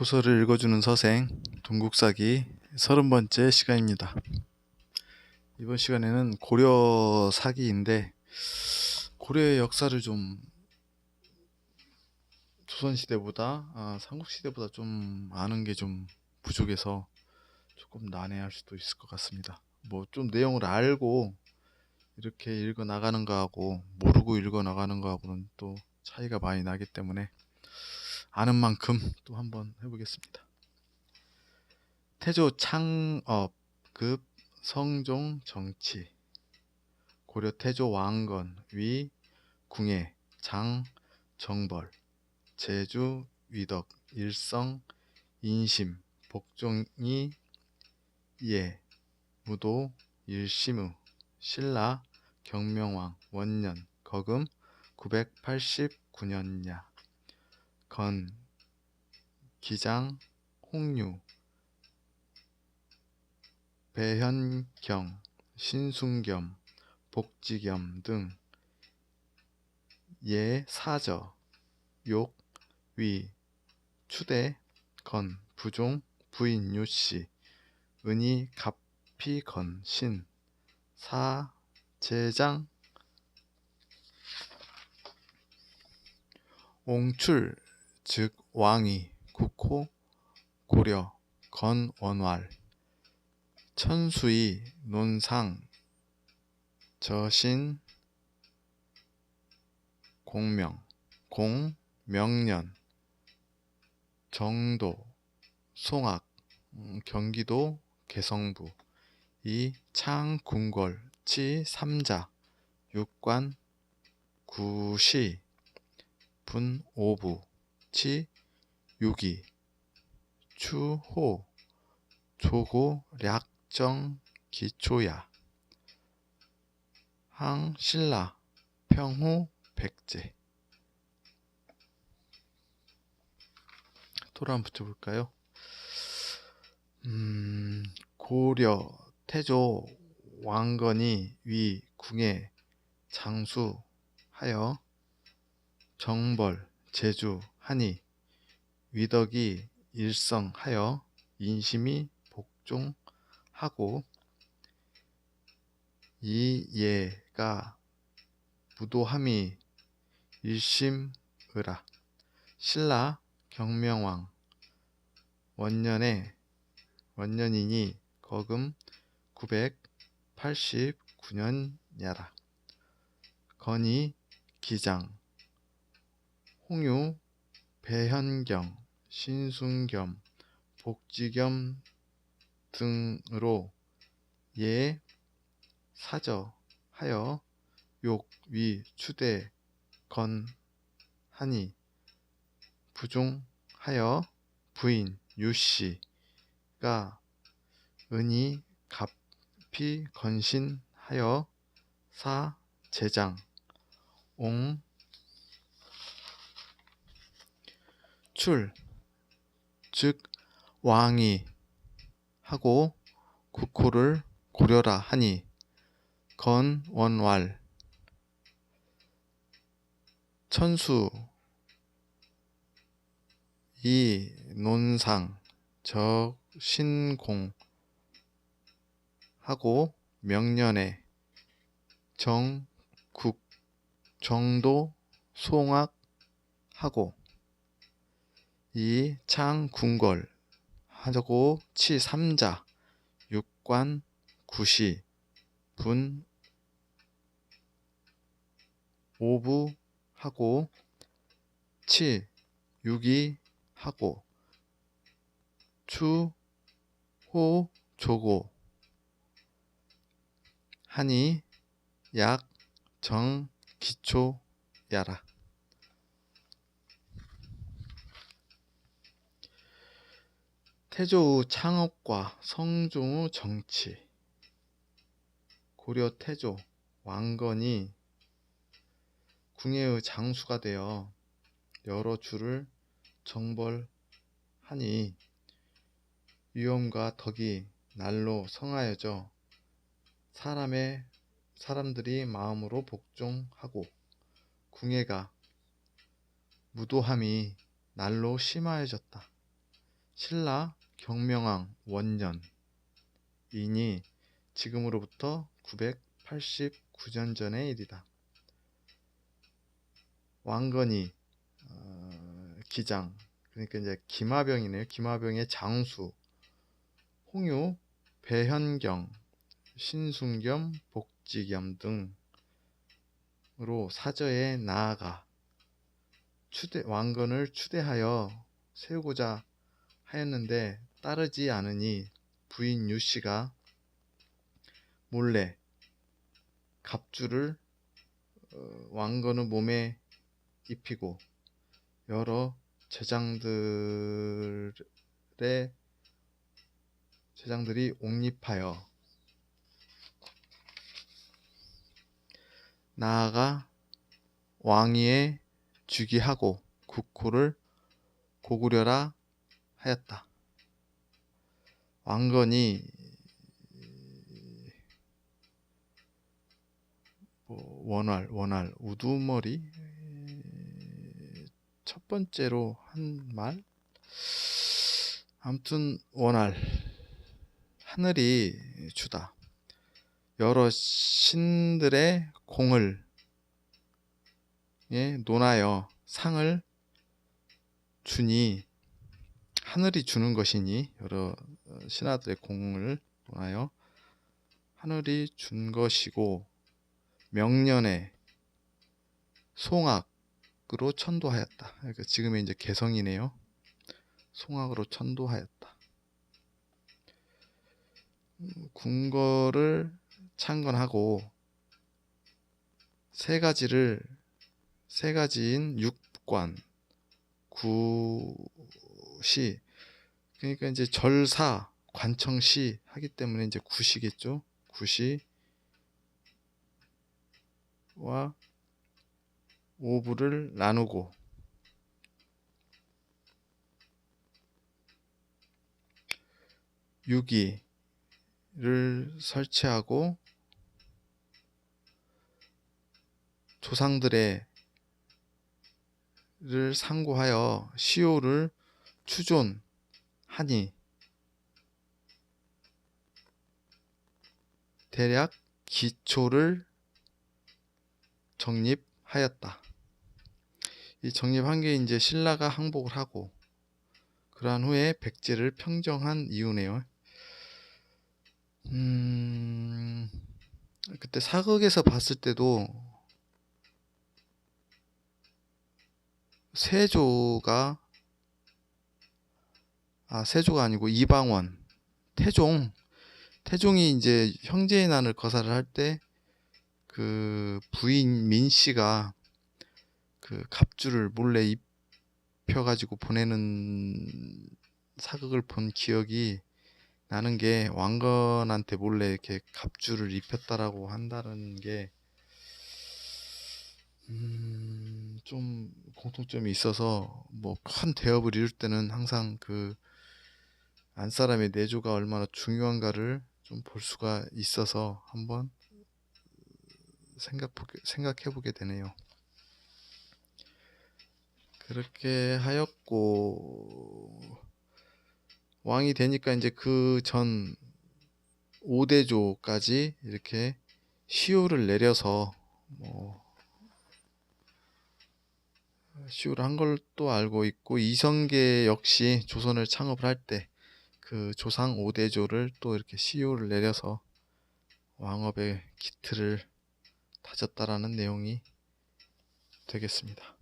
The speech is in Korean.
고서를 읽어주는 서생 동국사기 서른 번째 시간입니다. 이번 시간에는 고려 사기인데 고려의 역사를 좀 조선 시대보다 아, 삼국 시대보다 좀 아는 게 좀 부족해서 조금 난해할 수도 있을 것 같습니다. 뭐 좀 내용을 알고 이렇게 읽어 나가는 거하고 모르고 읽어 나가는 거하고는 또 차이가 많이 나기 때문에 아는 만큼 또 한번 해보겠습니다. 태조 창업 급 성종 정치. 고려 태조 왕건 위 궁예 장 정벌. 제주 위덕 일성 인심 복종이 예 무도 일심우 신라 경명왕 원년 거금 989년야 건, 기장, 홍유, 배현경, 신순겸, 복지겸 등 예, 사저, 욕, 위, 추대, 건, 부종, 부인 유씨, 은희, 갑피, 건, 신, 사, 제장, 옹출, 즉 왕이 국호 고려 건원왈 천수이 논상 저신 공명 공명년 정도 송악 음, 경기도 개성부 이 창궁궐 치 삼자 육관 구시 분오부 치, 유기, 추호, 조고, 략정, 기초야, 항, 신라, 평후, 백제. 토를 한번 붙여볼까요? 음, 고려, 태조, 왕건이 위, 궁에 장수 하여 정벌, 제주, 하니 위덕이 일성하여 인심이 복종하고 이예가 무도함이 일심으라. 신라 경명왕 원년에 원년이니 거금 989년야라. 건이 기장 홍유 배현경, 신순겸, 복지겸 등으로 예 사저하여 욕, 위, 추대, 건, 하니 부종하여 부인 유씨가 은이 갑피 건신하여 사 제장 옹 출, 즉 왕이 하고 국호를 고려라 하니 건원왈 천수 이 논상 저신공 하고 명년에 정국 정도 송악 하고 이 창궁궐 하고 치 삼자 육관 구시 분 오부 하고 치 육이 하고 추 호 조고 하니 약 정 기초 야라 태조 후 창업과 성종 후 정치 고려 태조 왕건이 궁예의 장수가 되어 여러 주를 정벌하니 위엄과 덕이 날로 성하여져 사람의 사람들이 마음으로 복종하고 궁예가 무도함이 날로 심하여졌다. 신라 경명왕 원년 이니 지금으로부터 989년 전의 일이다. 왕건이 어, 기장 그러니까 이제 김하병이네요. 김하병의 장수 홍유, 배현경, 신순겸, 복지겸 등으로 사저에 나아가 추대, 왕건을 추대하여 세우고자 하였는데 따르지 않으니 부인 유 씨가 몰래 갑주를 어, 왕건의 몸에 입히고 여러 제장들의 제장들이 옹립하여 나아가 왕위에 즉위하고 국호를 고구려라 하였다. 왕건이 뭐 원활 원활 우두머리 첫 번째로 한 말? 아무튼 원활. 하늘이 주다. 여러 신들의 공을 예, 논하여 상을 주니 하늘이 주는 것이니 여러 어, 신하들의 공을 논하여 하늘이 준 것이고 명년에 송악으로 천도하였다. 그러니까 지금의 이제 개성이네요. 송악으로 천도하였다. 음, 궁궐을 창건하고 세 가지를 세 가지인 육관, 구시 그러니까 이제 절사, 관청시 하기 때문에 이제 구시겠죠. 구시 와 오부를 나누고 유기를 설치하고 조상들의 를 상고하여 시효를 추존 하니 대략 기초를 정립하였다. 이 정립한 게 이제 신라가 항복을 하고 그러한 후에 백제를 평정한 이유네요. 음, 그때 사극에서 봤을 때도 세조가 아 세조가 아니고 이방원. 태종. 태종이 이제 형제의 난을 거사를 할 때 그 부인 민 씨가 그 갑주를 몰래 입혀 가지고 보내는 사극을 본 기억이 나는 게 왕건한테 몰래 이렇게 갑주를 입혔다라고 한다는 게 음, 좀 공통점이 있어서 뭐 큰 대업을 이룰 때는 항상 그 안사람의 내조가 얼마나 중요한가를 좀 볼 수가 있어서 한번 생각 생각해 보게 되네요. 그렇게 하였고 왕이 되니까 이제 그 전 5대조까지 이렇게 시효를 내려서 뭐 시우를 한 걸 또 알고 있고 이성계 역시 조선을 창업을 할 때 그 조상 5대조를 또 이렇게 시효를 내려서 왕업의 기틀을 다졌다라는 내용이 되겠습니다.